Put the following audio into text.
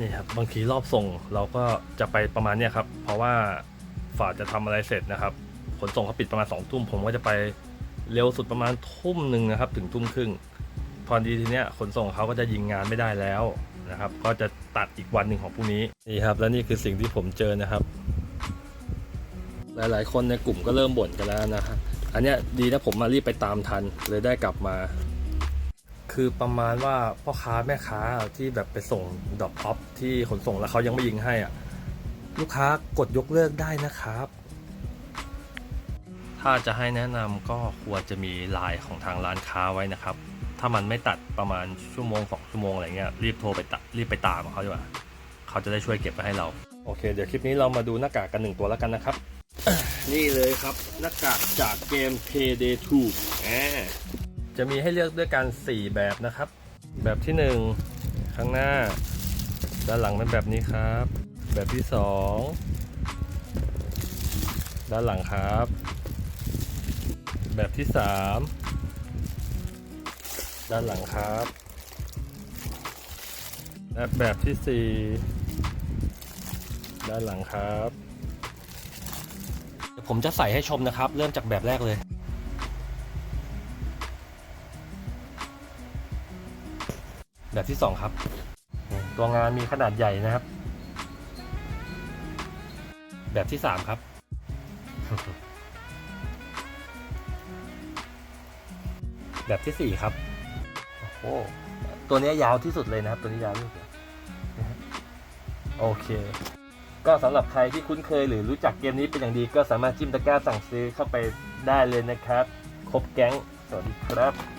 นี่ครับบางทีรอบส่งเราก็จะไปประมาณเนี้ยครับ เพราะว่าฝ่าจะทำอะไรเสร็จนะครับ ขนส่งเขาปิดประมาณสองทุ่มผมก็จะไปเร็วสุดประมาณทุ่มหนึ่งนะครับ ถึงทุ่มครึ่งพอดีทีเนี้ยขนส่งเขาก็จะยิงงานไม่ได้แล้วนะครับ ก็จะตัดอีกวันหนึ่งของพรุ่งนี้นี่ครับ และนี่คือสิ่งที่ผมเจอนะครับ หลายๆ คนในกลุ่มก็เริ่มบ่นกันแล้วนะครับอันเนี้ยดีนะผมมารีบไปตามทันเลยได้กลับมา คือประมาณว่าพ่อค้าแม่ค้าที่แบบไปส่งดอปออฟที่ขนส่งแล้วเขายังไม่ยิงให้อะลูกค้ากดยกเลิกได้นะครับ ถ้าจะให้แนะนำก็ควรจะมีไลน์ของทางร้านค้าไว้นะครับ ถ้ามันไม่ตัดประมาณชั่วโมงสองชั่วโมงอะไรเงี้ยรีบโทรไปตัดรีบไปตามเขาดีกว่าเขาจะได้ช่วยเก็บไว้ให้เรา โอเค เดี๋ยวคลิปนี้เรามาดูหน้ากากกันหนึ่งตัวแล้วกันนะครับ นี่เลยครับหน้ากากจากเกม Payday 2แหม จะมีให้เลือกด้วยกัน 4 แบบนะครับ แบบที่ 1 ข้างหน้า ด้านหลังเป็นแบบนี้ครับ แบบที่ 2 ด้านหลังครับ แบบที่ 3 ด้านหลังครับ และแบบที่ 4 ด้านหลังครับ ผมจะใส่ให้ชมนะครับ เริ่มจากแบบแรกเลย แบบที่สองครับ ตัวงานมีขนาดใหญ่นะครับ แบบที่สามครับ แบบที่สี่ครับ โอ้โหตัวนี้ยาวที่สุดเลยนะครับ ตัวนี้ยาวที่สุดโอเคก็สำหรับใครที่คุ้นเคยหรือรู้จักเกมนี้เป็นอย่างดีก็สามารถจิ้มตะกร้าสั่งซื้อเข้าไปได้เลยนะครับ ครบแก๊ง สวัสดีครับ